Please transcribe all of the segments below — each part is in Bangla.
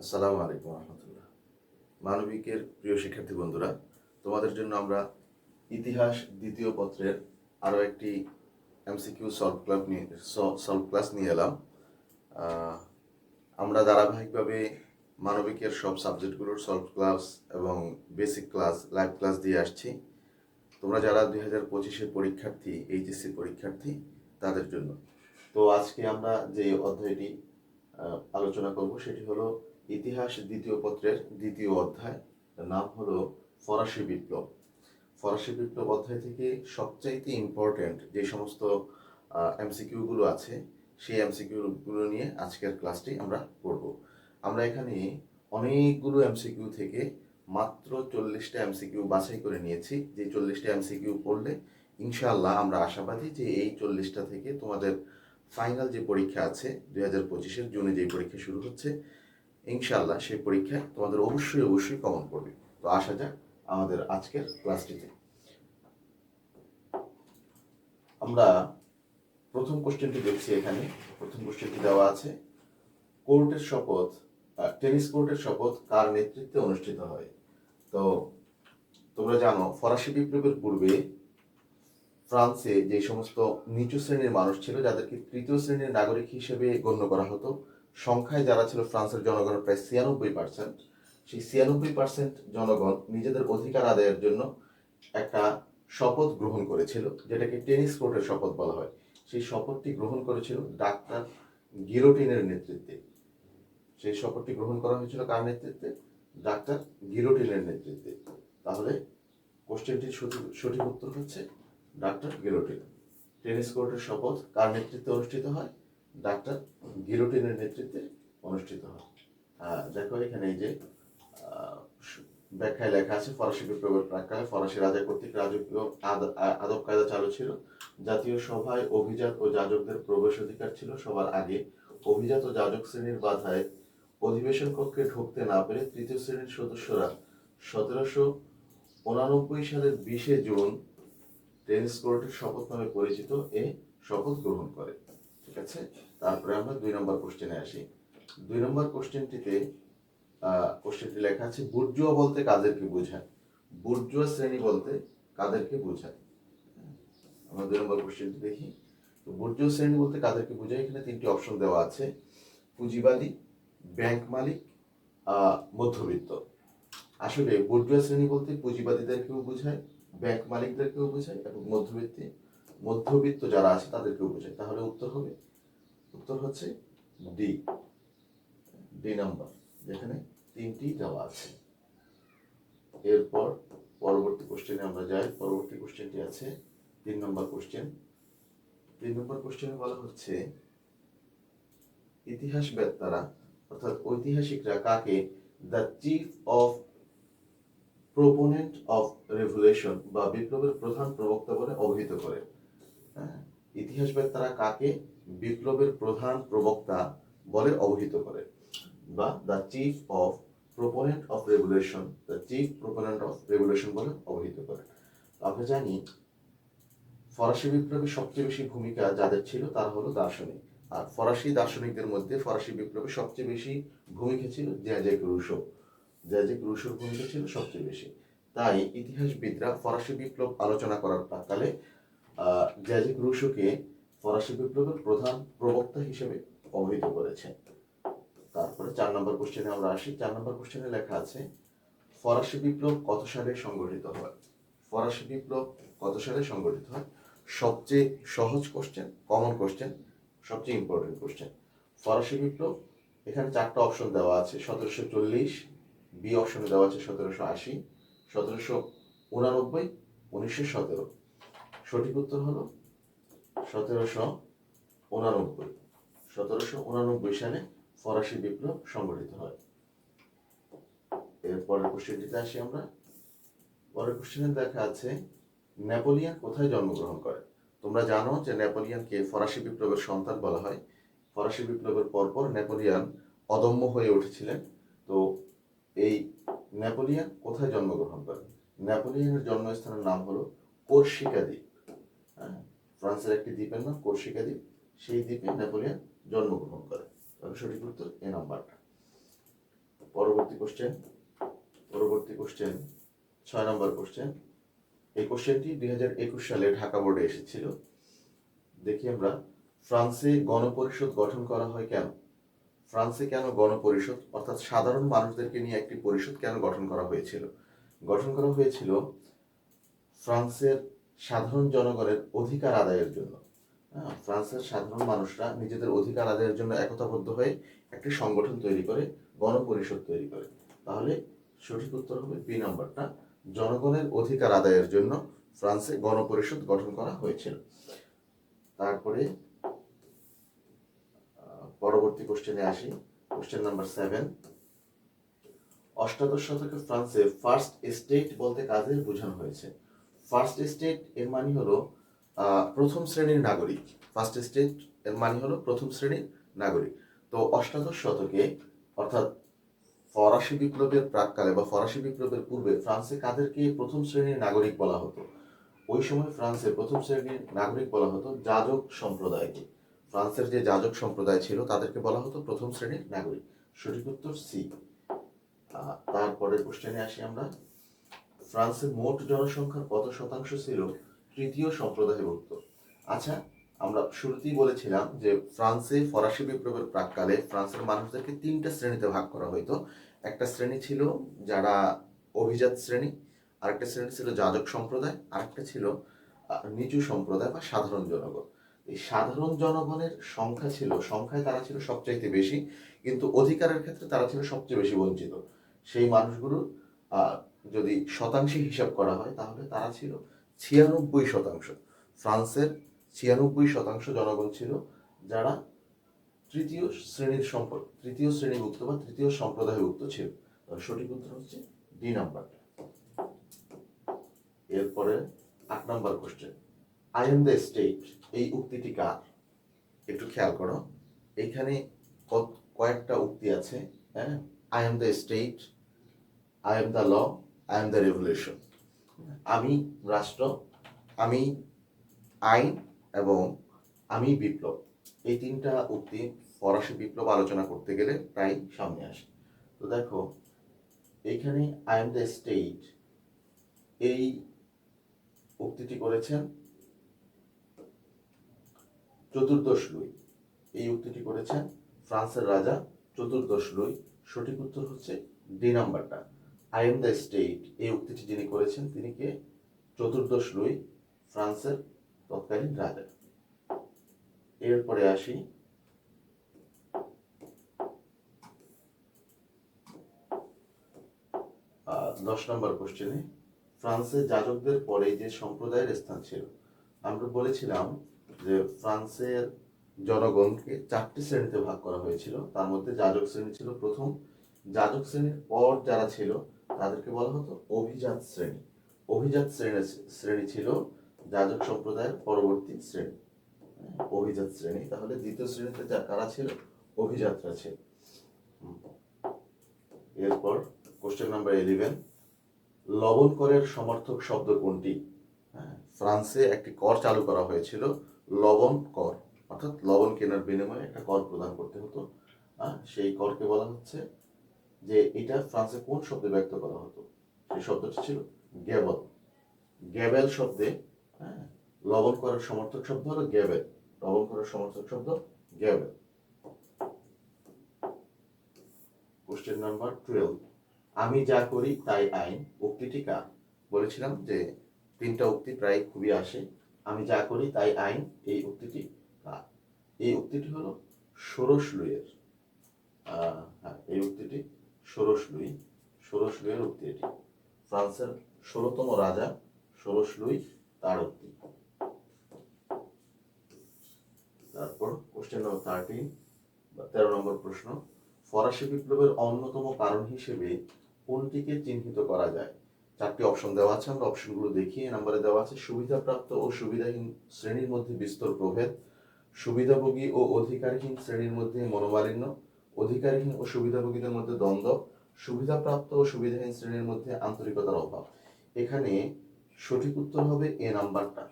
আসসালামু আলাইকুম রহমতুল্লাহ। মানবিকের প্রিয় শিক্ষার্থী বন্ধুরা, তোমাদের জন্য আমরা ইতিহাস দ্বিতীয় পত্রের আরও একটি এমসিকিউ সলভ ক্লাব নিয়ে সলভ ক্লাস নিয়ে এলাম। আমরা ধারাবাহিকভাবে মানবিকের সব সাবজেক্টগুলোর সলভ ক্লাস এবং বেসিক ক্লাস, লাইভ ক্লাস দিয়ে আসছি। তোমরা যারা দুই হাজার পঁচিশের পরীক্ষার্থী, এইচএসসি পরীক্ষার্থী, তাদের জন্য। তো আজকে আমরা যে অধ্যায়টি আলোচনা করব, সেটি হলো ইতিহাস দ্বিতীয় পত্রের দ্বিতীয় অধ্যায়। নাম হলো ফরাসি বিপ্লব। ফরাসি বিপ্লব অধ্যায় থেকে সবচাইতে ইম্পর্ট্যান্ট যে সমস্ত এমসিকিউগুলো আছে, সেই এমসিকিউগুলো নিয়ে আজকের ক্লাসটি আমরা করব। আমরা এখানে অনেকগুলো এমসিকিউ থেকে মাত্র চল্লিশটা এমসিকিউ বাছাই করে নিয়েছি। যে চল্লিশটা এমসিকিউ পড়লে ইনশাআল্লাহ আমরা আশাবাদী যে এই চল্লিশটা থেকে তোমাদের ফাইনাল যে পরীক্ষা আছে, দুই হাজার পঁচিশের জুনে যে পরীক্ষা শুরু হচ্ছে ইনশাআল্লাহ সেই পরীক্ষায় তোমাদের অবশ্যই অবশ্যই কমন পড়বে। তো আসা যাক আমাদের আজকের ক্লাসটিতে আমরা প্রথম কোশ্চেনটি দেখছি এখানে। প্রথম কোশ্চেনটি দেওয়া আছে, কোর্টের শপথ টেনিস কোর্টের শপথ কার নেতৃত্বে অনুষ্ঠিত হয়? তো তোমরা জানো, ফরাসি বিপ্লবের পূর্বে ফ্রান্সে যে সমস্ত নিচু শ্রেণির মানুষ ছিল, যাদেরকে তৃতীয় শ্রেণির নাগরিক হিসেবে গণ্য করা হতো সংখ্যায় যারা ছিল ফ্রান্সের জনগণের প্রায় ছিয়ানব্বই পার্সেন্ট সেই ছিয়ানব্বই পার্সেন্ট জনগণ নিজেদের অধিকার আদায়ের জন্য একটা শপথ গ্রহণ করেছিল, যেটাকে টেনিস কোর্টের শপথ বলা হয়। সেই শপথটি গ্রহণ করেছিল ডাক্তার গিরোটিনের নেতৃত্বে। সেই শপথটি গ্রহণ করা হয়েছিল কার নেতৃত্বে? ডাক্তার গিরোটিনের নেতৃত্বে। তাহলে কোশ্চেনটির সঠিক উত্তর হচ্ছে ডাক্তার গিরোটিন। টেনিস কোর্টের শপথ কার নেতৃত্বে অনুষ্ঠিত হয়? ডাক্তার গিরোটিনের নেতৃত্বে অনুষ্ঠিত হয়। দেখো এখানে যে ব্যাখ্যায় লেখা আছে, ফরাসি বিপ্লবের প্রাক্কালে ফরাসি রাজা কর্তৃক রাজকীয় আদব কায়দা চালু ছিল। জাতীয় সভায় অভিজাত ও যাজকদের প্রবেশ অধিকার ছিল সবার আগে। অভিজাত ও যাজক শ্রেণির বাধায় অধিবেশন কক্ষে ঢুকতে না পেরে তৃতীয় শ্রেণির সদস্যরা সতেরোশো উনানব্বই সালের বিশে জুন টেনিস কোর্টের শপথ নামে পরিচিত এ শপথ গ্রহণ করে। ঠিক আছে? তারপরে আমরা দুই নম্বর কোশ্চেনে আসি। দুই নম্বর কোশ্চেনটিতে কোশ্চেনটি লেখা আছে, বুর্জুয়া বলতে কাদেরকে বোঝায়? বুর্জুয়া শ্রেণি বলতে কাদেরকে বোঝায়। আমরা দুই নম্বর কোশ্চেনটি দেখি। তো বুর্জুয়া শ্রেণি বলতে কাদেরকে বোঝায়? এখানে তিনটি অপশন দেওয়া আছে। পুঁজিবাদী ব্যাংক মালিক মধ্যবিত্ত। আসলে বুর্জুয়া শ্রেণি বলতে পুঁজিবাদীদেরকেও বোঝায় ব্যাংক মালিকদেরকেও বোঝায় এবং মধ্যবিত্ত মধ্যবিত্ত যারা আছে তাদেরকেও বোঝায়। তাহলে উত্তর হবে উত্তর হচ্ছে ডি ডি নাম্বার যেখানে তিনটি দেওয়া আছে। এরপর পরবর্তী কোশ্চেনে আমরা যাই। পরবর্তী কোশ্চেনটি আছে তিন নম্বর কোশ্চেন তিন নম্বর কোশ্চেনে বলা হচ্ছে ইতিহাসবেত্তারা অর্থাৎ ঐতিহাসিকরা কাকে the chief of proponent of revolution বা বিপ্লবের প্রধান প্রবক্তা বলে অভিহিত করে? হ্যাঁ, ইতিহাসবেত্তারা কাকে বিপ্লবের প্রধান প্রবক্তা বলে অবহিত করে বা the chief of proponent of regulation the chief proponent of regulation বলে অবহিত করে। আমরা জানি ফরাসি বিপ্লবের সবচেয়ে বেশি ভূমিকা যাদের ছিল তারা হলো দার্শনিক। আর ফরাসি দার্শনিকদের মধ্যে ফরাসি বিপ্লবের সবচেয়ে বেশি ভূমিকা ছিল জ্যাজেক রুশো। জ্যাজেক রুশোর ভূমিকা ছিল সবচেয়ে বেশি। তাই ইতিহাসবিদরা ফরাসি বিপ্লব আলোচনা করার কালে আহ, জ্যাজেক রুশোকে ফরাসি বিপ্লবের প্রধান প্রবক্তা হিসেবে অভিহিত করেছে তারপরে চার নম্বর কোশ্চেনে আমরা আসি। চার নম্বর কোশ্চেনে লেখা আছে, ফরাসি বিপ্লব কত সালে সংগঠিত হয়? ফরাসি বিপ্লব কত সালে সংগঠিত হয়? সবচেয়ে সহজ কোশ্চেন কমন কোশ্চেন সবচেয়ে ইম্পর্টেন্ট কোশ্চেন ফরাসি বিপ্লব, এখানে চারটা অপশন দেওয়া আছে। সতেরোশো চল্লিশ বি অপশনে দেওয়া আছে সতেরোশো আশি, সতেরোশো উনানব্বই, উনিশশো সতেরো। সঠিক উত্তর হলো সতেরোশো উনানব্বই। সতেরোশো উনানব্বই সালে ফরাসি বিপ্লব সংগঠিত হয়। এরপরের কোশ্চেনটিতে আসি আমরা। পরের কোশ্চেনে দেখা আছে, নেপোলিয়ান কোথায় জন্মগ্রহণ করে? তোমরা জানো যে নেপোলিয়ানকে ফরাসি বিপ্লবের সন্তান বলা হয়। ফরাসি বিপ্লবের পরপর নেপোলিয়ান অদম্য হয়ে উঠেছিলেন। তো এই নেপোলিয়ান কোথায় জন্মগ্রহণ করেন নেপোলিয়ানের জন্মস্থানের নাম হলো কোর্সিকা দ্বীপ। হ্যাঁ? ফ্রান্সের একটি দ্বীপের নাম কোর্সিকা দ্বীপ। সেই দ্বীপে নেপোলিয়ান জন্মগ্রহণ করে। তবে সঠিক উত্তর এ নাম্বারটা। পরবর্তী কোশ্চেন পরবর্তী কোশ্চেন ছয় নম্বর কোশ্চেন এই কোশ্চেনটি দুই হাজার একুশ সালে ঢাকা বোর্ডে এসেছিল। দেখি আমরা, ফ্রান্সে গণপরিষদ গঠন করা হয় কেন? ফ্রান্সে কেন গণপরিষদ, অর্থাৎ সাধারণ মানুষদেরকে নিয়ে একটি পরিষদ কেন গঠন করা হয়েছিল? গঠন করা হয়েছিল ফ্রান্সের সাধারণ জনগণের অধিকার আদায়ের জন্য। হ্যাঁ, ফ্রান্সের সাধারণ মানুষরা নিজেদের অধিকার আদায়ের জন্য একতাবদ্ধ হয়ে একটি সংগঠন তৈরি করে গণপরিষদ তৈরি করে। তাহলে সঠিক উত্তর হবে বি নাম্বারটা জনগণের অধিকার আদায়ের জন্য ফ্রান্সে গণপরিষদ গঠন করা হয়েছিল। তারপরে পরবর্তী কোশ্চেনে আসি। কোশ্চেন নাম্বার সেভেন অষ্টাদশ শতকে ফ্রান্সে ফার্স্ট এস্টেট বলতে কাদের বোঝানো হয়েছে? ফার্স্ট এস্টেট এর মানে হলো প্রথম শ্রেণির নাগরিক। ফার্স্ট এস্টেট এর মানে হলো প্রথম শ্রেণির নাগরিক। তো অষ্টাদশ শতকে, অর্থাৎ ফরাসি বিপ্লবের প্রাককালে বা ফরাসি বিপ্লবের পূর্বে ফ্রান্সে কাদেরকে প্রথম শ্রেণির নাগরিক বলা হতো? ওই সময় ফ্রান্সে প্রথম শ্রেণির নাগরিক বলা হতো যাজক সম্প্রদায়কে। ফ্রান্সের যে যাজক সম্প্রদায় ছিল, তাদেরকে বলা হতো প্রথম শ্রেণির নাগরিক। সঠিক উত্তর সি। তারপরে কোশ্চেনে আসি আমরা। ফ্রান্সের মোট জনসংখ্যার কত শতাংশ ছিল তৃতীয় সম্প্রদায়ভুক্ত? আচ্ছা আমরা শুরুতেই বলেছিলাম যে ফ্রান্সে ফরাসি বিপ্লবের প্রাককালে ফ্রান্সের মানুষদেরকে তিনটা শ্রেণীতে ভাগ করা হইতো। একটা শ্রেণি ছিল যারা অভিজাত শ্রেণি, আরেকটা শ্রেণি ছিল যাজক সম্প্রদায়, আরেকটা ছিল নিচু সম্প্রদায় বা সাধারণ জনগণ। এই সাধারণ জনগণের সংখ্যা ছিল, সংখ্যায় তারা ছিল সবচাইতে বেশি, কিন্তু অধিকারের ক্ষেত্রে তারা ছিল সবচেয়ে বেশি বঞ্চিত। সেই মানুষগুলো যদি শতাংশে হিসাব করা হয়, তাহলে তারা ছিল ছিয়ানব্বই শতাংশ। ফ্রান্সের ছিয়ানব্বই শতাংশ জনগণ ছিল যারা তৃতীয় শ্রেণির সম্পদ, তৃতীয় শ্রেণীভুক্ত বা তৃতীয় সম্প্রদায়ভুক্ত ছিল। সঠিক উত্তর হচ্ছে ডি নাম্বারটা। এরপরে আট number question I am the state এই উক্তিটি কার? একটু খেয়াল করো। এখানে কয়েকটা উক্তি আছে হ্যাঁ? I am the state I am the law I am the revolution আমি রাষ্ট্র, আমি আইন এবং আমি বিপ্লব। এই তিনটা উক্তি ফরাসি বিপ্লব আলোচনা করতে গেলে প্রায় সামনে আসে। তো দেখো, এইখানে আই এম দ্য স্টেট এই উক্তিটি করেছেন চতুর্দশ লুই। এই উক্তিটি করেছেন ফ্রান্সের রাজা চতুর্দশ লুই। সঠিক উত্তর হচ্ছে ডি নাম্বারটা। আই এম দ্য স্টেট এই উক্তিটি যিনি করেছেন, তিনি কে? চতুর্দশ লুই, ফ্রান্সের তৎকালীন রাজা। এরপরে আসি। দশ নম্বর কোশ্চেনে ফ্রান্সে যাজকদের পরে যে সম্প্রদায়ের স্থান ছিল, আমরা বলেছিলাম যে ফ্রান্সের জনগণকে চারটি শ্রেণীতে ভাগ করা হয়েছিল। তার মধ্যে যাজক শ্রেণি ছিল প্রথম। যাজক শ্রেণির পর যারা ছিল তাদেরকে বলা হতো অভিজাত শ্রেণি। অভিজাত শ্রেণি শ্রেণি ছিল যাজক সম্প্রদায়ের পরবর্তী শ্রেণি। অভিজাত শ্রেণি। তাহলে দ্বিতীয় শ্রেণীতে যা কারা ছিল? অভিজাতরা ছিল। এরপর কোশ্চেন নাম্বার ইলেভেন লবণ করের সমর্থক শব্দ কোনটি? হ্যাঁ, ফ্রান্সে একটি কর চালু করা হয়েছিল লবণ কর। অর্থাৎ লবণ কেনার বিনিময়ে একটা কর প্রদান করতে হতো। সেই করকে বলা হচ্ছে যে এটা ফ্রান্সে কোন শব্দে ব্যক্ত করা হতো? সেই শব্দটি ছিল গ্যাবল। গ্যাবেল শব্দে হ্যাঁ লবণ করার সমর্থক শব্দ হলো গ্যাবেল। লবণ করার সমর্থক শব্দ গ্যাবেল। কোশ্চেন নাম্বার টুয়েলভ আমি যা করি তাই আইন, উক্তিটি কার? বলেছিলাম যে তিনটা উক্তি প্রায় খুবই আসে। আমি যা করি তাই আইন, এই উক্তিটি কার? এই উক্তিটি হলো ষোড়শ লুইয়ের হ্যাঁ এই উক্তিটি ষোড়শ লুই, ষোড়শ লুইয়ের উক্তি এটি। ফ্রান্সের ষোলতম রাজা, ষোড়শ লুই তার উক্তি। তারপর কোশ্চেন নম্বর থার্টিন বা তেরো নম্বর প্রশ্ন, ফরাসি বিপ্লবের অন্যতম কারণ হিসেবে কোনটিকে চিহ্নিত করা যায়? চারটি অপশন দেওয়া আছে, আমরা অপশনগুলো দেখি। এ নাম্বারে দেওয়া আছে, সুবিধাপ্রাপ্ত ও সুবিধাহীন শ্রেণির মধ্যে বিস্তর প্রভেদ, সুবিধাভোগী ও অধিকারহীন শ্রেণির মধ্যে মনোমালিন্য অধিকারহীন ও সুবিধাভোগীদের মধ্যে দ্বন্দ্ব, সুবিধাপ্রাপ্ত ও সুবিধাহীন শ্রেণির মধ্যে আন্তরিকতার অভাব। এখানে সঠিক উত্তর হবে এ নাম্বারটা।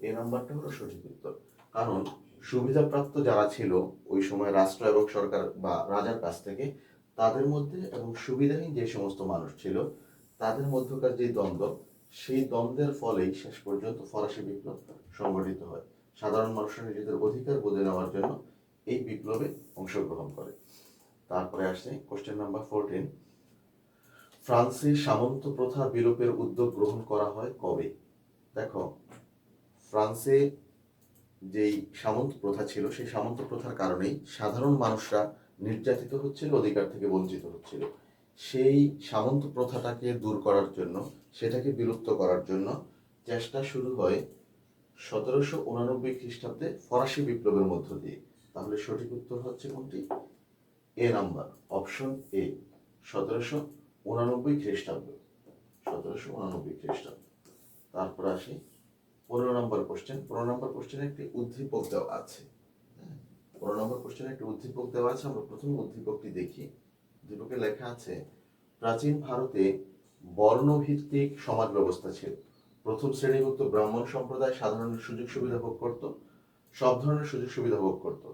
এ নাম্বারটা হলো সঠিক উত্তর। কারণ সুবিধাপ্রাপ্ত যারা ছিল ওই সময় রাষ্ট্র এবং সরকার বা রাজার কাছ থেকে, তাদের মধ্যে এবং সুবিধাহীন যে সমস্ত মানুষ ছিল, তাদের মধ্যকার যে দ্বন্দ্ব, সেই দ্বন্দ্বের ফলেই শেষ পর্যন্ত ফরাসি বিপ্লব সংগঠিত হয়। সাধারণ মানুষের নিজেদের অধিকার বুঝে নেওয়ার জন্য এই বিপ্লবে অংশগ্রহণ করে। তারপরে আসছে কোশ্চেন নাম্বার ফোরটিন ফ্রান্সে সামন্ত প্রথা বিলোপের উদ্যোগ গ্রহণ করা হয় কবে? দেখো, ফ্রান্সে যেই সামন্ত প্রথা ছিল, সেই সামন্ত প্রথার কারণেই সাধারণ মানুষরা নির্যাতিত হচ্ছিল, অধিকার থেকে বঞ্চিত হচ্ছিল। সেই সামন্ত প্রথাটাকে দূর করার জন্য, সেটাকে বিলুপ্ত করার জন্য চেষ্টা শুরু হয় সতেরোশো উনানব্বই খ্রিস্টাব্দে ফরাসি বিপ্লবের মধ্য দিয়ে। তাহলে সঠিক উত্তর হচ্ছে কোনটি? এ নাম্বার অপশন এ সতেরোশো উনানব্বই খ্রিস্টাব্দ। সতেরোশো উনানব্বই খ্রিস্টাব্দ। তারপর আসি পনেরো নম্বর কোশ্চেন পনেরো নম্বর কোশ্চেনে একটি উদ্দীপক দেওয়া আছে। হ্যাঁ, পনেরো নম্বর কোশ্চেনে একটি উদ্দীপক দেওয়া আছে। আমরা প্রথম উদ্দীপকটি দেখি। উদ্দীপকে লেখা আছে প্রাচীন ভারতে বর্ণভিত্তিক সমাজ ব্যবস্থা ছিল। প্রথম শ্রেণীভুক্ত ব্রাহ্মণ সম্প্রদায় সাধারণ সুযোগ সুবিধা ভোগ করত। সব ধরনের সুযোগ সুবিধা ভোগ করত।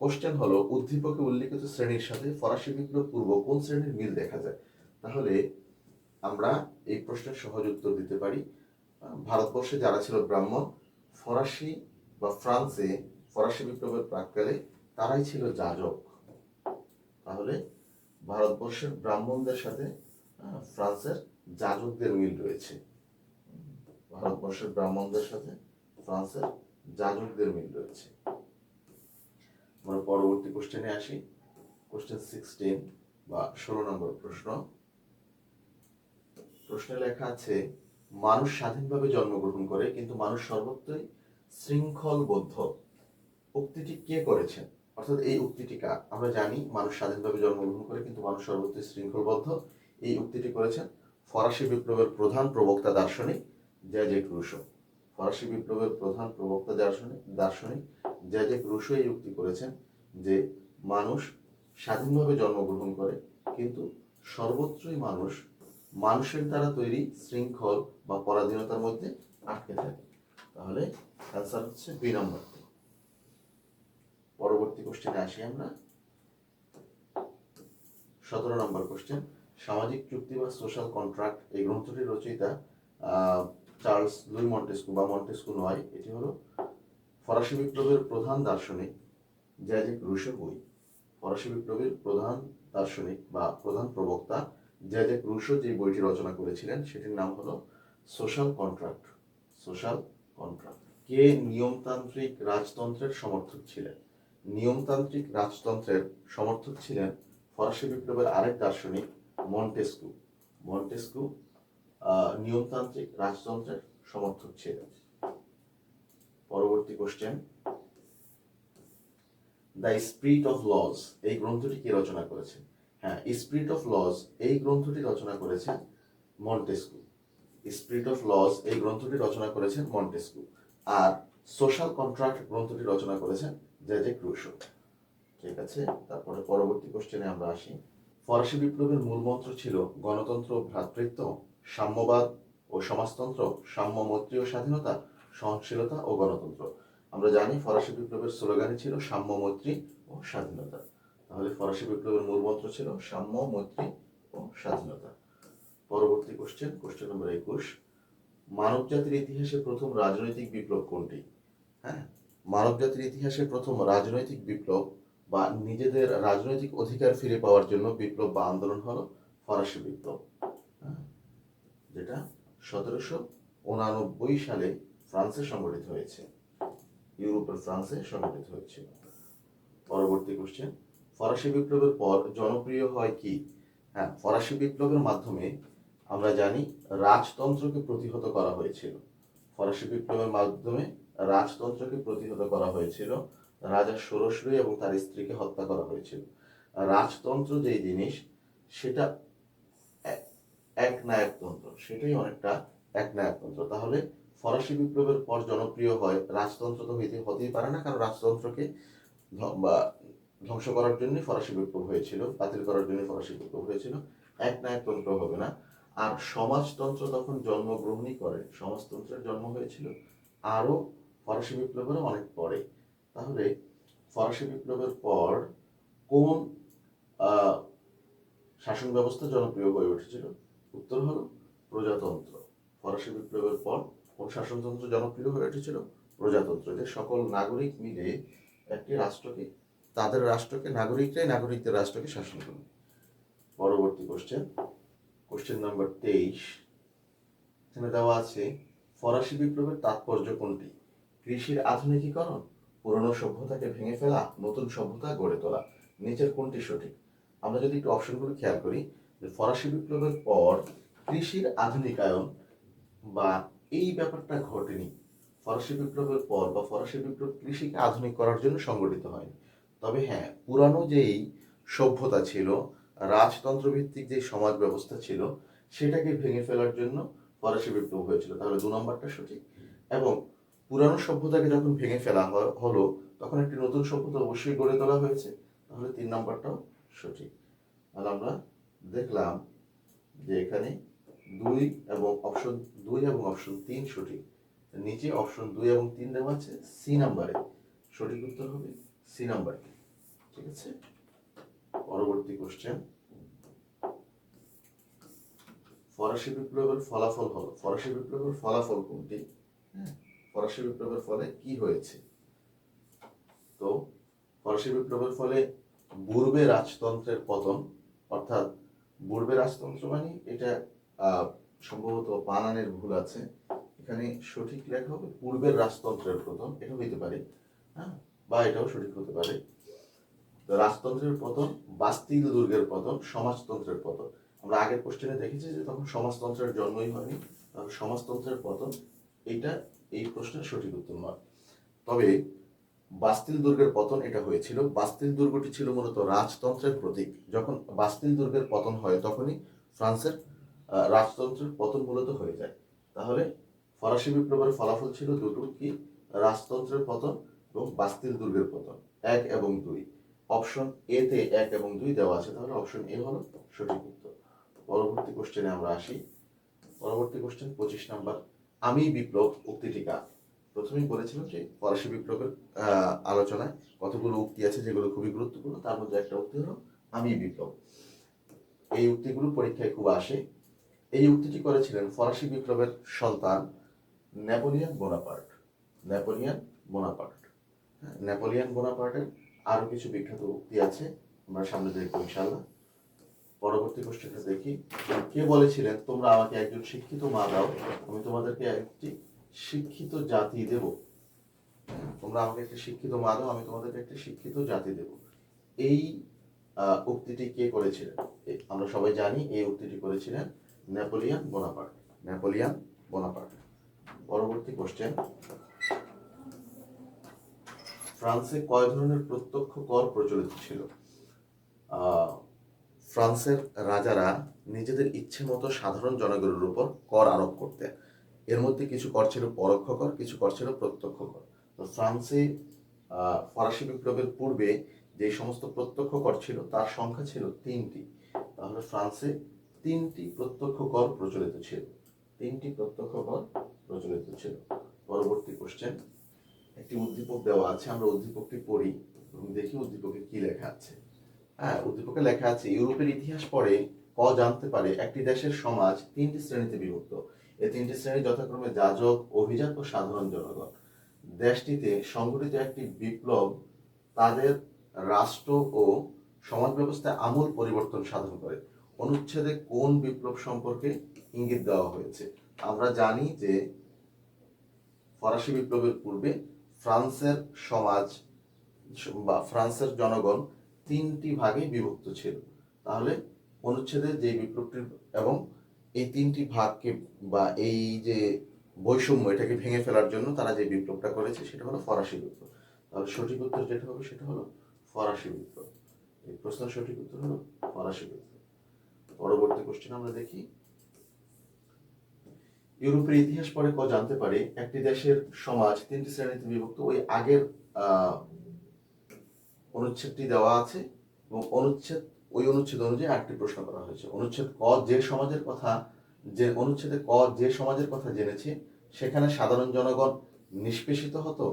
কোশ্চেন হলো, উদ্দীপকে উল্লিখিত শ্রেণির সাথে ফরাসি বিপ্লব পূর্ব কোন শ্রেণির মিল দেখা যায়? তাহলে আমরা এই প্রশ্নের সহজ উত্তর দিতে পারি। ভারতবর্ষে যারা ছিল ব্রাহ্মণ, ফরাসি বা ফ্রান্সে ফরাসি বিপ্লবের প্রাককালে তারাই ছিল যাজক। তাহলে ভারতবর্ষের ব্রাহ্মণদের সাথে ফ্রান্সের যাজকদের মিল রয়েছে। ভারতবর্ষের ব্রাহ্মণদের সাথে ফ্রান্সের যাজকদের মিল রয়েছে। আমরা পরবর্তী কোশ্চেনে আসি। কোশ্চেন সিক্সটিন বা ষোলো নম্বর প্রশ্ন। প্রশ্নে লেখা আছে, মানুষ স্বাধীনভাবে জন্মগ্রহণ করে, কিন্তু মানুষ সর্বত্রই শৃঙ্খলবদ্ধ। উক্তিটি কে করেছেন? অর্থাৎ এই উক্তিটি কার? আমরা জানি মানুষ স্বাধীনভাবে জন্মগ্রহণ করে, কিন্তু মানুষ সর্বত্রই শৃঙ্খলবদ্ধ। এই উক্তিটি করেছেন ফরাসি বিপ্লবের প্রধান প্রবক্তা দার্শনিক জ্যাজেক রুশো ফরাসি বিপ্লবের প্রধান প্রবক্তা দার্শনিক দার্শনিক জ্যাজেক রুশো এই উক্তি করেছেন যে মানুষ স্বাধীনভাবে জন্মগ্রহণ করে, কিন্তু সর্বত্রই মানুষ মানুষের দ্বারা তৈরি শৃঙ্খল বা পরাধীনতার মধ্যে আটকে থাকে। তাহলে অ্যান্সার হচ্ছে বি নম্বরটি পরবর্তী কোশ্চেনে আসি আমরা। সতেরো নম্বর কোশ্চেন সামাজিক চুক্তি বা সোশ্যাল কন্ট্রাক্ট এই গ্রন্থটির রচয়িতা চার্লস লুই মন্টেস্কু বা মন্টেস্কু নয়, এটি হলো ফরাসি বিপ্লবের প্রধান দার্শনিক জ্যাজেক রুশোর বই। ফরাসি বিপ্লবের প্রধান দার্শনিক বা প্রধান প্রবক্তা জ্যাজেক রুশো যে বইটি রচনা করেছিলেন, সেটির নাম হলো সোশ্যাল কন্ট্রাক্ট। Social contract. কে নিয়মতান্ত্রিক রাজতন্ত্রের সমর্থক ছিলেন? নিয়মতান্ত্রিক রাজতন্ত্রের সমর্থক ছিলেন ফরাসি বিপ্লবের আরেক দার্শনিক মন্টেস্কু। মন্টেস্কু নিয়মতান্ত্রিক, রাজতন্ত্রের সমর্থক ছিলেন। পরবর্তী question the spirit of laws এই গ্রন্থটি কে রচনা করেছেন হ্যাঁ স্পিরিট অফ লজ এই গ্রন্থটি রচনা করেছেন মন্টেস্কু স্পিরিট অফ লজ এই গ্রন্থটি রচনা করেছেন মন্টেস্কু আর সোশ্যাল কন্ট্রাক্ট গ্রন্থটি রচনা করেছেন জ্যাজেক রুশো ঠিক আছে, তারপরে পরবর্তী কোশ্চেনে আমরা আসি। ফরাসি বিপ্লবের মূল মন্ত্র ছিল গণতন্ত্র ভ্রাতৃত্ব। সাম্যবাদ ও সমাজতন্ত্র সাম্য মৈত্রী ও স্বাধীনতা সহনশীলতা ও গণতন্ত্র। আমরা জানি ফরাসি বিপ্লবের স্লোগানই ছিল সাম্য মৈত্রী ও স্বাধীনতা। তাহলে ফরাসি বিপ্লবের মূল মন্ত্র ছিল সাম্য মৈত্রী ও স্বাধীনতা। পরবর্তী কোশ্চেন কোশ্চেন নম্বর একুশ। মানব জাতির ইতিহাসে প্রথম রাজনৈতিক বিপ্লব কোনটি? হ্যাঁ মানব জাতির ইতিহাসে প্রথম রাজনৈতিক বিপ্লব বা নিজেদের রাজনৈতিক অধিকার ফিরে পাওয়ার জন্য বিপ্লব বা আন্দোলন হলো ফরাসি বিপ্লব। হ্যাঁ, যেটা সতেরোশো উনানব্বই সালে ফ্রান্সে সংগঠিত হয়েছে। ইউরোপের ফ্রান্সে সংগঠিত হয়েছিল। পরবর্তী কোশ্চেন ফরাসি বিপ্লবের পর জনপ্রিয় হয় কি? হ্যাঁ ফরাসি বিপ্লবের মাধ্যমে আমরা জানি রাজতন্ত্রকে প্রতিহত করা হয়েছিল। ফরাসি বিপ্লবের মাধ্যমে রাজতন্ত্রকে প্রতিহত করা হয়েছিল। রাজা ষোড়শরী এবং তার স্ত্রীকে হত্যা করা হয়েছিল। রাজতন্ত্র যেই জিনিস, সেটা এ- একনায়কতন্ত্র সেটাই অনেকটা এক একনায়কতন্ত্র তাহলে ফরাসি বিপ্লবের পর জনপ্রিয় হয় রাজতন্ত্র তো হইতে হতেই পারে না, কারণ রাজতন্ত্রকে বা ধ্বংস করার জন্য ফরাসি বিপ্লব হয়েছিল, বাতিল করার জন্য ফরাসি বিপ্লব হয়েছিল। একনায়কতন্ত্র হবে না। আর সমাজতন্ত্র তখন জন্মগ্রহণই করে, সমাজতন্ত্রের জন্ম হয়েছিল আরও ফরাসি বিপ্লবেরও অনেক পরে। তাহলে ফরাসি বিপ্লবের পর কোন শাসন ব্যবস্থা জনপ্রিয় হয়ে উঠেছিল? উত্তর হলো প্রজাতন্ত্র। ফরাসি বিপ্লবের পর কোন শাসনতন্ত্র জনপ্রিয় হয়ে উঠেছিল? প্রজাতন্ত্র। যে সকল নাগরিক মিলে একটি রাষ্ট্রকে, তাদের রাষ্ট্রকে নাগরিকরাই নাগরিকদের রাষ্ট্রকে শাসন করবে। পরবর্তী কোশ্চেন কোশ্চেন নাম্বার তেইশ। এখানে দেওয়া আছে, ফরাসি বিপ্লবের তাৎপর্য কোনটি? কৃষির আধুনিকীকরণ, পুরনো সভ্যতাকে ভেঙে ফেলা, নতুন সভ্যতা গড়ে তোলা, নিচের কোনটি সঠিক? আমরা যদি একটু অপশনগুলো খেয়াল করি যে ফরাসি বিপ্লবের পর কৃষির আধুনিকায়ন বা এই ব্যাপারটা ঘটেনি। ফরাসি বিপ্লবের পর বা ফরাসি বিপ্লব কৃষিকে আধুনিক করার জন্য সংগঠিত হয়নি। তবে হ্যাঁ পুরানো যেই সভ্যতা ছিল রাজতন্ত্র ভিত্তিক যে সমাজ ব্যবস্থা ছিল, সেটাকে ভেঙে ফেলার জন্য ফরাসি বিপ্লব হয়েছিল। তাহলে দু নম্বরটা সঠিক। এবং পুরানো সভ্যতাকে যখন ভেঙে ফেলা হলো, তখন একটি নতুন সভ্যতা অবশ্যই গড়ে তোলা হয়েছে। তাহলে তিন নম্বরটাও সঠিক। আর আমরা দেখলাম যে এখানে দুই এবং অপশন দুই এবং অপশন তিন সঠিক। নিচে অপশন দুই এবং তিন দেওয়া আছে সি নাম্বারে সঠিক উত্তর হবে সি নাম্বারটি ঠিক আছে? পরবর্তী কোশ্চেন ফরাসি বিপ্লবের ফলাফল হলো ফরাসি বিপ্লবের ফলাফল কোনটি? হ্যাঁ, ফরাসি বিপ্লবের ফলে কি হয়েছে? তো ফরাসি বিপ্লবের ফলে পূর্বে রাজতন্ত্রের পতন অর্থাৎ পূর্বে রাজতন্ত্র মানে এটা সম্ভবত বানানের ভুল আছে। এখানে সঠিক লেখা হবে পূর্বের রাজতন্ত্রের পতন এটা হইতে পারে হ্যাঁ বা এটাও সঠিক হতে পারে। রাজতন্ত্রের পতন বাস্তিল দুর্গের পতন সমাজতন্ত্রের পতন আমরা আগের কোশ্চেনে দেখেছি যে তখন সমাজতন্ত্রের জন্মই হয়নি, তাহলে সমাজতন্ত্রের পতন এটা, এই প্রশ্নের সঠিক উত্তর নয়। তবে বাস্তিল দুর্গের পতন এটা হয়েছিল। বাস্তিল দুর্গটি ছিল মূলত রাজতন্ত্রের প্রতীক। যখন বাস্তিল দুর্গের পতন হয়, তখনই ফ্রান্সের রাজতন্ত্রের পতন মূলত হয়ে যায়। তাহলে ফরাসি বিপ্লবের ফলাফল ছিল দুটো, কি? রাজতন্ত্রের পতন এবং বাস্তিল দুর্গের পতন। এক এবং দুই। অপশন এ তে এক এবং দুই দেওয়া আছে। তাহলে অপশন এ হলো সঠিক উত্তর। পরবর্তী কোশ্চেনে আমরা আসি। পরবর্তী কোশ্চেন পঁচিশ নাম্বার। আমি বিপ্লব উক্তিটি কার প্রথমেই বলেছিলাম যে ফরাসি বিপ্লবের আলোচনায় কতগুলো উক্তি আছে যেগুলো খুবই গুরুত্বপূর্ণ তার মধ্যে একটা উক্তি হলো আমি বিপ্লব। এই উক্তিগুলো পরীক্ষায় খুব আসে। এই উক্তিটি করেছিলেন ফরাসি বিপ্লবের সন্তান নেপোলিয়ান বোনাপার্ট। Napoleon Bonaparte. হ্যাঁ, নেপোলিয়ান বোনাপার্টের আরও কিছু বিখ্যাত উক্তি আছে আমরা সামনে দেখব ইনশাল্লাহ পরবর্তী কোশ্চেনটা দেখি। কে বলেছিলেন তোমরা আমাকে একজন শিক্ষিত মা দাও আমি তোমাদেরকে একটি শিক্ষিত জাতি দেব। তোমরা আমাকে একটি শিক্ষিত মা দাও, আমি তোমাদেরকে একটি শিক্ষিত জাতি দেব। এই উক্তিটি কে করেছিলেন? আমরা সবাই জানি এই উক্তিটি করেছিলেন নেপোলিয়ান বোনাপার্ট। Napoleon Bonaparte. পরবর্তী কোশ্চেন ফ্রান্সে কয় ধরনের প্রত্যক্ষ কর প্রচলিত ছিল? ফ্রান্সের রাজারা নিজেদের ইচ্ছে মতো সাধারণ জনগণের উপর কর আরোপ করতেন। এর মধ্যে কিছু কর ছিল পরোক্ষ কর, কিছু কর ছিল প্রত্যক্ষ কর। তো ফ্রান্সে ফরাসি বিপ্লবের পূর্বে যে সমস্ত প্রত্যক্ষ কর ছিল, তার সংখ্যা ছিল তিনটি। তাহলে ফ্রান্সে তিনটি প্রত্যক্ষ কর প্রচলিত ছিল। তিনটি প্রত্যক্ষ কর প্রচলিত ছিল। পরবর্তী কোশ্চেন একটি উদ্দীপক দেওয়া আছে, আমরা উদ্দীপকটি পড়ি। এবং দেখি উদ্দীপকে কি লেখা আছে। হ্যাঁ উদ্দীপকে লেখা আছে, ইউরোপের ইতিহাস পড়ে ক জানতে পারে, একটি দেশের সমাজ তিনটি শ্রেণীতে বিভক্ত। এই তিনটি শ্রেণি যথাক্রমে যাজক, অভিজাত ও সাধারণ জনগণ। দেশটিতে সংঘটিত একটি বিপ্লব তাদের রাষ্ট্র ও সমাজ ব্যবস্থায় আমূল পরিবর্তন সাধন করে। অনুচ্ছেদে কোন বিপ্লব সম্পর্কে ইঙ্গিত দেওয়া হয়েছে? আমরা জানি যে ফরাসি বিপ্লবের পূর্বে ফ্রান্সের সমাজ বা ফ্রান্সের জনগণ তিনটি ভাগে বিভক্ত ছিল। তাহলে অনুচ্ছেদে যে বিপ্লবটির এবং এই তিনটি ভাগকে বা এই যে বৈষম্য এটাকে ভেঙে ফেলার জন্য তারা যে বিপ্লবটা করেছে সেটা হলো ফরাসি বিপ্লব। তাহলে সঠিক উত্তর যেটা হবে সেটা হলো ফরাসি বিপ্লব। এই প্রশ্নের সঠিক উত্তর হলো ফরাসি বিপ্লব। পরবর্তী কোশ্চেন আমরা দেখি। ইউরোপের ইতিহাস পরে ক জানতে পারে? একটি দেশের সমাজ, তিনটি শ্রেণীতে বিভক্ত, ওই আগের অনুচ্ছেদটি দেওয়া আছে এবং অনুচ্ছেদ ওই অনুচ্ছেদ অনুযায়ী আরেকটি প্রশ্ন করা হয়েছে। অনুচ্ছেদ ক যে সমাজের কথা যে, অনুচ্ছেদে ক যে সমাজের কথা জেনেছে, সেখানে সাধারণ জনগণ নিষ্পেষিত হতো,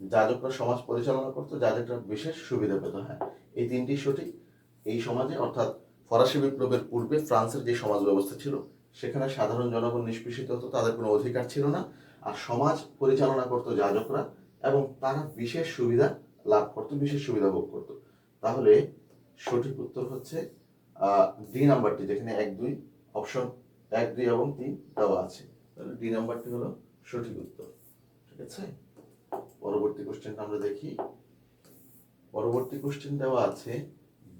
যাজকরা সমাজ পরিচালনা করতো, যাজকরা বিশেষ সুবিধা পেত। হ্যাঁ এই তিনটি সঠিক। এই সমাজে, অর্থাৎ ফরাসি বিপ্লবের পূর্বে ফ্রান্সের যে সমাজ ব্যবস্থা ছিল, সেখানে সাধারণ জনগণ নিষ্পেষিত হতো, তাদের কোনো অধিকার ছিল না। আর সমাজ পরিচালনা করতো যাজকরা এবং তারা বিশেষ সুবিধা লাভ করতো, বিশেষ সুবিধা ভোগ করতো। তাহলে সঠিক উত্তর হচ্ছে ডি নাম্বারটি যেখানে এক, দুই অপশন এক, দুই এবং তিন দেওয়া আছে। তাহলে ডি নাম্বারটি হলো সঠিক উত্তর, ঠিক আছে? পরবর্তী কোশ্চেনটা আমরা দেখি। পরবর্তী কোশ্চেন দেওয়া আছে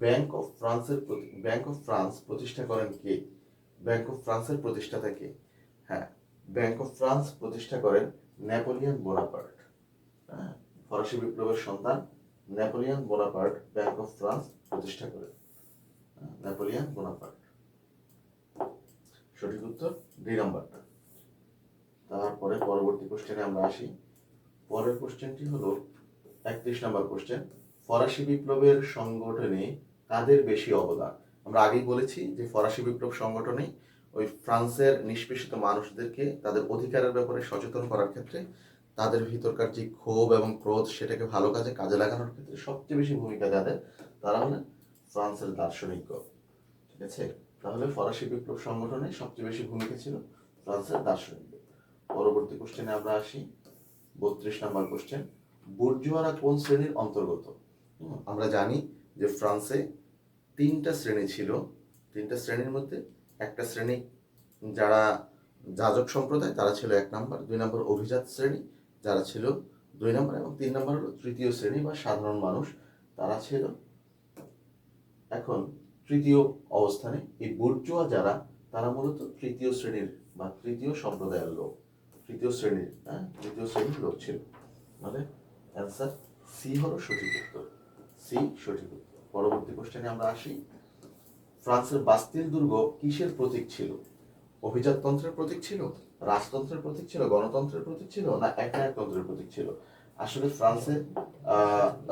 ব্যাংক অফ ফ্রান্সের ব্যাংক অফ ফ্রান্স প্রতিষ্ঠা করেন কে? ব্যাংক অফ ফ্রান্সের প্রতিষ্ঠাতা কে? হ্যাঁ ব্যাংক অফ ফ্রান্স প্রতিষ্ঠা করেন নেপোলিয়ন বোনাপার্ট হ্যাঁ ফরাসি বিপ্লবের সন্তান। Napoleon Bonaparte bank of France প্রতিষ্ঠা করেন নেপোলিয়ন বোনাপার্ট সঠিক উত্তর ডি নাম্বারটা। তারপরে পরবর্তী কোশ্চেনে আমরা আসি। পরের কোশ্চেনটি হলো একত্রিশ নম্বর কোশ্চেন ফরাসি বিপ্লবের সংগঠনে কাদের বেশি অবদান? আমরা আগেই বলেছি যে ফরাসি বিপ্লব সংগঠনে ওই ফ্রান্সের নিষ্পেষিত মানুষদেরকে তাদের অধিকারের ব্যাপারে সচেতন করার ক্ষেত্রে তাদের ভিতরকার যে ক্ষোভ এবং ক্রোধ সেটাকে ভালো কাজে কাজে লাগানোর ক্ষেত্রে সবচেয়ে বেশি ভূমিকা যাদের, তারা হলেন ফ্রান্সের দার্শনিক ঠিক আছে? তাহলে ফরাসি বিপ্লব সংগঠনে সবচেয়ে বেশি ভূমিকা ছিল ফ্রান্সের দার্শনিক পরবর্তী কোশ্চেনে আমরা আসি, বত্রিশ নম্বর কোশ্চেন বুর্জুয়ারা কোন শ্রেণির অন্তর্গত? আমরা জানি যে ফ্রান্সে তিনটা শ্রেণি ছিল। তিনটা শ্রেণির মধ্যে একটা শ্রেণি যারা যাজক সম্প্রদায়, তারা ছিল এক নম্বর। দুই নম্বর অভিজাত শ্রেণি যারা ছিল দুই নম্বর এবং তিন নম্বর হলো তৃতীয় শ্রেণি বা সাধারণ মানুষ, তারা ছিল এখন তৃতীয় অবস্থানে। এই বুর্জুয়া যারা, তারা মূলত তৃতীয় শ্রেণির বা তৃতীয় সম্প্রদায়ের লোক। তৃতীয় শ্রেণির হ্যাঁ? তৃতীয় শ্রেণির লোক ছিল। মানে অ্যান্সার সি হলো সঠিক উত্তর। সি সঠিক উত্তর। পরবর্তী কোশ্চেনে আমরা আসি। ফ্রান্সের বাস্তিল দুর্গ কিসের প্রতীক ছিল? অভিজাততন্ত্রের প্রতীক ছিল? রাজতন্ত্রের প্রতীক ছিল, গণতন্ত্রের প্রতীক ছিল না এক একনায়কতন্ত্রের প্রতীক ছিল। আসলে ফ্রান্সে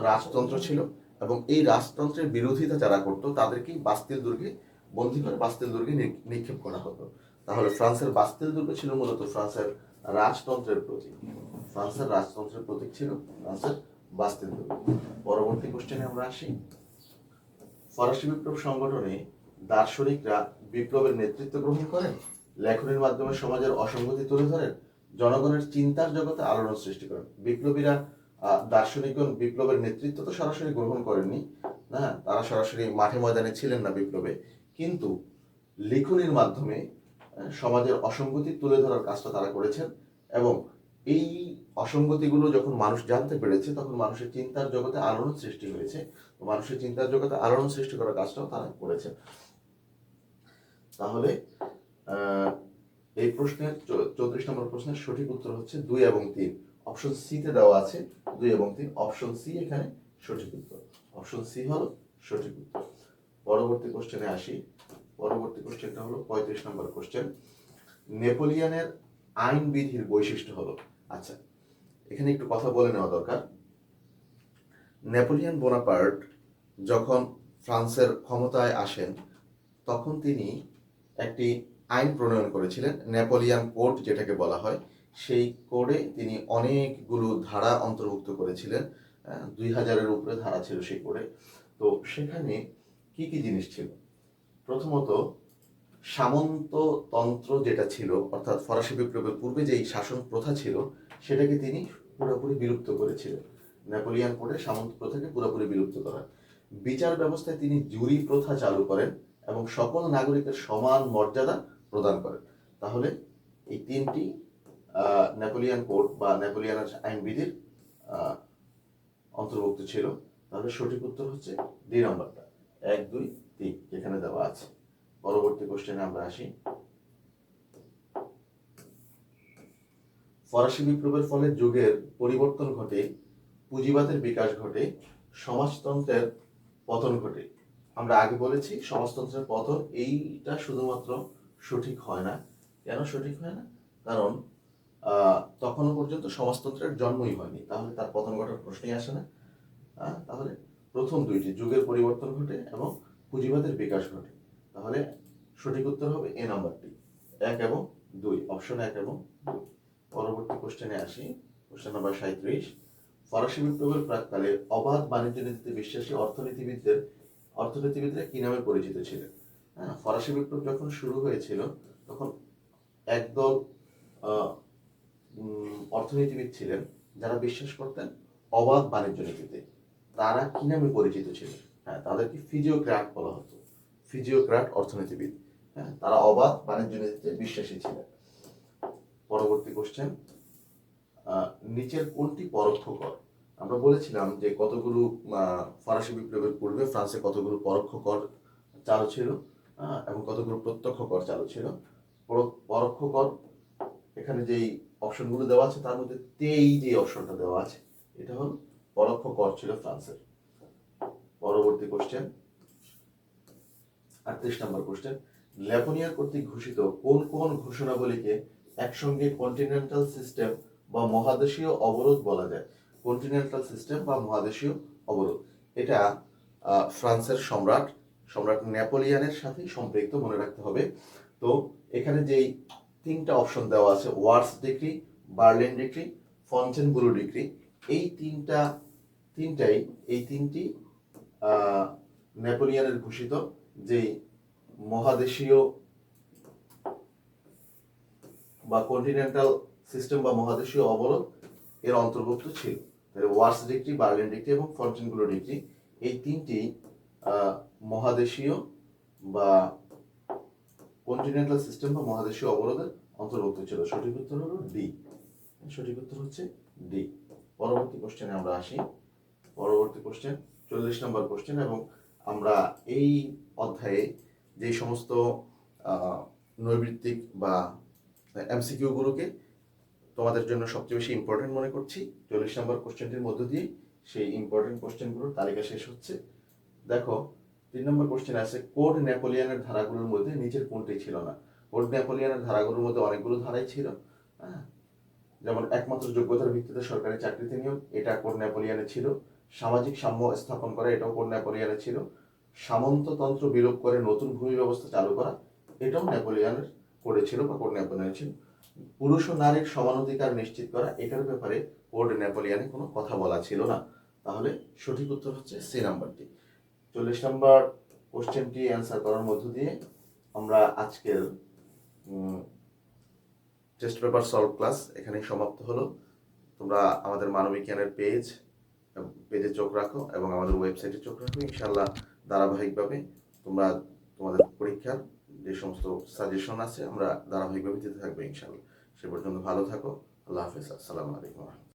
রাজতন্ত্র ছিল এবং এই রাজতন্ত্রের বিরোধিতা যারা করতো, তাদেরকেই বাস্তিল দুর্গে বন্দী করে বাস্তিল দুর্গে নিক্ষেপ করা হতো। তাহলে ফ্রান্সের বাস্তিল দুর্গ ছিল মূলত ফ্রান্সের রাজতন্ত্রের প্রতীক। ফ্রান্সের রাজতন্ত্রের প্রতীক ছিল ফ্রান্সের বাস্তিল দুর্গ। পরবর্তী কোশ্চেনে আমরা আসি। ফরাসি বিপ্লব সংগঠনে দার্শনিকরা বিপ্লবের নেতৃত্ব গ্রহণ করেন? লেখনের মাধ্যমে সমাজের অসঙ্গতি তুলে ধরেন, জনগণের চিন্তার জগতে আলোড়ন সৃষ্টি করেন। বিপ্লবীরা দার্শনিকগণ বিপ্লবের নেতৃত্ব তো সরাসরি গ্রহণ করেননি। না, তারা সরাসরি মাঠে ময়দানে ছিলেন না বিপ্লবে। কিন্তু লিখনির মাধ্যমে সমাজের অসঙ্গতি তুলে ধরার কাজটা তারা করেছেন এবং এই অসঙ্গতিগুলো যখন মানুষ জানতে পেরেছে, তখন মানুষের চিন্তার জগতে আলোড়ন সৃষ্টি হয়েছে। মানুষের চিন্তার জগতে আলোড়ন সৃষ্টি করার কাজটাও তারা করেছেন। তাহলে এই প্রশ্নের চৌত্রিশ নম্বর প্রশ্নের সঠিক উত্তর হচ্ছে দুই এবং তিন। অপশন সি তে দেওয়া আছে দুই এবং তিন। অপশন সি এখানে সঠিক উত্তর। অপশন সি হলো সঠিক উত্তর। পরবর্তী কোশ্চেনে আসি। পরবর্তী কোশ্চেনটা হলো পঁয়ত্রিশ নম্বর কোশ্চেন নেপোলিয়ানের আইন বিধির বৈশিষ্ট্য হলো। আচ্ছা এখানে একটু কথা বলে নেওয়া দরকার। নেপোলিয়ান বোনাপার্ট যখন ফ্রান্সের ক্ষমতায় আসেন, তখন তিনি একটি আইন প্রণয়ন করেছিলেন, নেপোলিয়ান কোড যেটাকে বলা হয়, সেই কোডে তিনি অনেকগুলো ধারা অন্তর্ভুক্ত করেছিলেন দুই হাজারের উপরে ধারা ছিল সেই কোডে তো সেখানে কি কি জিনিস ছিল? প্রথমত সামন্ততন্ত্র যেটা ছিল, অর্থাৎ ফরাসি বিপ্লবের পূর্বে যেই শাসন প্রথা ছিল, সেটাকে তিনি পুরোপুরি বিলুপ্ত করেছিলেন। নেপোলিয়ান কোডে সামন্ত প্রথাকে পুরোপুরি বিলুপ্ত করা। বিচার ব্যবস্থায় তিনি জুরি প্রথা চালু করেন এবং সকল নাগরিকের সমান মর্যাদা প্রদান করেন তাহলে এই তিনটি নেপোলিয়ান কোড বা নেপোলিয়ান আইনবিধির অন্তর্ভুক্ত ছিল। তাহলে সঠিক উত্তর হচ্ছে দুই নম্বরটা। এক, দুই, তিন, যেখানে দেওয়া আছে। পরবর্তী কোশ্চেনে আমরা আসি। ফরাসি বিপ্লবের ফলে যুগের পরিবর্তন ঘটে, পুঁজিবাদের বিকাশ ঘটে, সমাজতন্ত্রের পতন ঘটে। আমরা আগে বলেছি সমাজতন্ত্রের পতন, এইটা শুধুমাত্র সঠিক হয় না। কেন সঠিক হয় না? কারণ তখনও পর্যন্ত সমাজতন্ত্রের জন্মই হয়নি। তাহলে তার পতন ঘটার প্রশ্নই আসে না। তাহলে প্রথম দুইটি, যুগের পরিবর্তন ঘটে এবং পুঁজিবাদের বিকাশ ঘটে। তাহলে সঠিক উত্তর হবে এ নাম্বারটি। এক এবং দুই, অপশন এক এবং দুই। পরবর্তী কোশ্চেনে আসি। কোশ্চেন নাম্বার সাঁত্রিশ ফরাসি বিপ্লবের প্রাককালে অবাধ বাণিজ্য নীতিতে বিশ্বাসী অর্থনীতিবিদদের, অর্থনীতিবিদরা কি নামে পরিচিত ছিলেন? হ্যাঁ ফরাসি বিপ্লব যখন শুরু হয়েছিল, তখন একদল অর্থনীতিবিদ ছিলেন যারা বিশ্বাস করতেন অবাধ বাণিজ্য নীতিতে। তারা কি নামে পরিচিত ছিল হ্যাঁ তাদেরকে ফিজিওক্র্যাট বলা হতো। ফিজিওক্র্যাট অর্থনীতিবিদ। হ্যাঁ তারা অবাধ বাণিজ্য নীতিতে বিশ্বাসী ছিলেন। পরবর্তী কোশ্চেন নিচের কোনটি পরোক্ষ কর আমরা বলেছিলাম যে কতগুলো ফরাসি বিপ্লবের পূর্বে ফ্রান্সে কতগুলো পরোক্ষ কর চালু ছিল? এবং কতগুলো প্রত্যক্ষ কর চালু ছিল? পরোক্ষ কর, এখানে যেই অপশনগুলো দেওয়া আছে, তার মধ্যে তেই যে অপশনটা দেওয়া আছে, এটা হল পরোক্ষ কর ছিল ফ্রান্সের। পরবর্তী কোশ্চেন আটত্রিশ নম্বর কোশ্চেন ল্যাপোনিয়া কর্তৃক ঘোষিত কোন কোন ঘোষণাবলীকে একসঙ্গে কন্টিনেন্টাল সিস্টেম বা মহাদেশীয় অবরোধ বলা যায়? কন্টিনেন্টাল সিস্টেম বা মহাদেশীয় অবরোধ। এটা ফ্রান্সের সম্রাট সম্রাট নেপোলিয়ানের সাথে সম্পৃক্ত, মনে রাখতে হবে। তো এখানে যেই তিনটা অপশন দেওয়া আছে, wars degree, Berlin degree Fontainebleau degree, এই তিনটা, তিনটাই, এই তিনটি নেপোলিয়ানের ঘোষিত যেই মহাদেশীয় বা কন্টিনেন্টাল সিস্টেম বা মহাদেশীয় অবরোধ, এর অন্তর্ভুক্ত ছিল। তাহলে ওয়ার্স ডিগ্রি, বার্লিন ডিগ্রি এবং ফন্টেনগুলো ডিগ্রি, এই তিনটি মহাদেশীয় বা কন্টিনেন্টাল সিস্টেম বা মহাদেশীয় অবরোধের অন্তর্ভুক্ত ছিল। সঠিক উত্তর হলো ডি সঠিক উত্তর হচ্ছে ডি পরবর্তী কোশ্চেনে আমরা আসি। পরবর্তী কোশ্চেন চল্লিশ নম্বর কোশ্চেন এবং আমরা এই অধ্যায়ে যে সমস্ত নৈবৃত্তিক বা এমসিকিউগুলোকে তোমাদের জন্য সবচেয়ে বেশি ইম্পর্টেন্ট মনে করছি, চল্লিশ নম্বর কোশ্চেনটির মধ্য দিয়ে সেই ইম্পর্টেন্ট কোশ্চেনগুলোর তালিকা শেষ হচ্ছে। দেখো তিন নম্বর কোশ্চেন আছে, কোড নেপোলিয়ানের ধারাগুলোর মধ্যে নিচের কোনটি ছিল না? কোড নেপোলিয়ানের ধারাগুলোর মধ্যে অনেকগুলো ধারাই ছিল হ্যাঁ? যেমন একমাত্র যোগ্যতার ভিত্তিতে সরকারি চাকরিতে নিয়োগ, এটা কোড নেপোলিয়ানে ছিল। সামাজিক সাম্য স্থাপন করা, এটাও কোড নেপোলিয়ানে ছিল। সামন্ততন্ত্র বিলোপ করে নতুন ভূমি ব্যবস্থা চালু করা, এটাও নেপোলিয়ানের কোডে ছিল বা কোড নেপোলিয়ানে ছিল। পুরুষ ও নারীর সমান অধিকার নিশ্চিত করা, এটার ব্যাপারে কোড নেপোলিয়ানে কোনো কথা বলা ছিল না। তাহলে সঠিক উত্তর হচ্ছে সি নাম্বারটি। চল্লিশ নম্বর কোশ্চেনটি অ্যান্সার করার মধ্য দিয়ে আমরা আজকের টেস্ট পেপার সলভ ক্লাস এখানেই সমাপ্ত হলো। তোমরা আমাদের মানবিক জ্ঞানের পেজ পেজে চোখ রাখো এবং আমাদের ওয়েবসাইটে চোখ রাখো। ইনশাল্লাহ ধারাবাহিকভাবে তোমরা তোমাদের পরীক্ষার যে সমস্ত সাজেশন আছে, আমরা ধারাবাহিকভাবে দিতে থাকব ইনশাল্লাহ সে পর্যন্ত ভালো থাকো। আল্লাহ হাফিজ। আসসালামু আলাইকুম।